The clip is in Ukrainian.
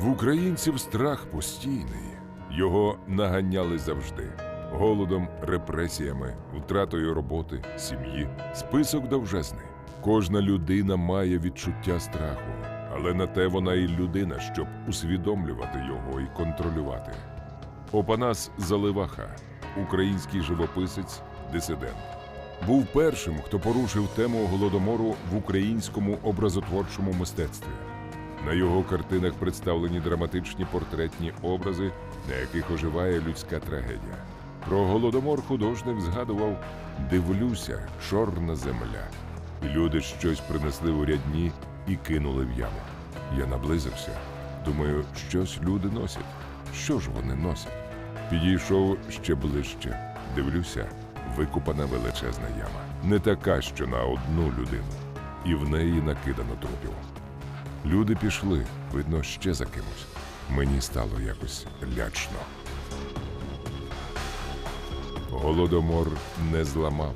В українців страх постійний. Його наганяли завжди. Голодом, репресіями, втратою роботи, сім'ї. Список довжезний. Кожна людина має відчуття страху, але на те вона і людина, щоб усвідомлювати його і контролювати. Опанас Заливаха, український живописець, дисидент, був першим, хто порушив тему голодомору в українському образотворчому мистецтві. На його картинах представлені драматичні портретні образи, на яких оживає людська трагедія. Про голодомор художник згадував Дивлюся, чорна земля. Люди щось принесли у рядні і кинули в яму. Я наблизився. Думаю, щось люди носять. Що ж вони носять? Підійшов ще ближче. Дивлюся, викопана величезна яма. Не така, що на одну людину, і в неї накидано трупів. Люди пішли, видно, ще за кимось. Мені стало якось лячно. Голодомор не зламав,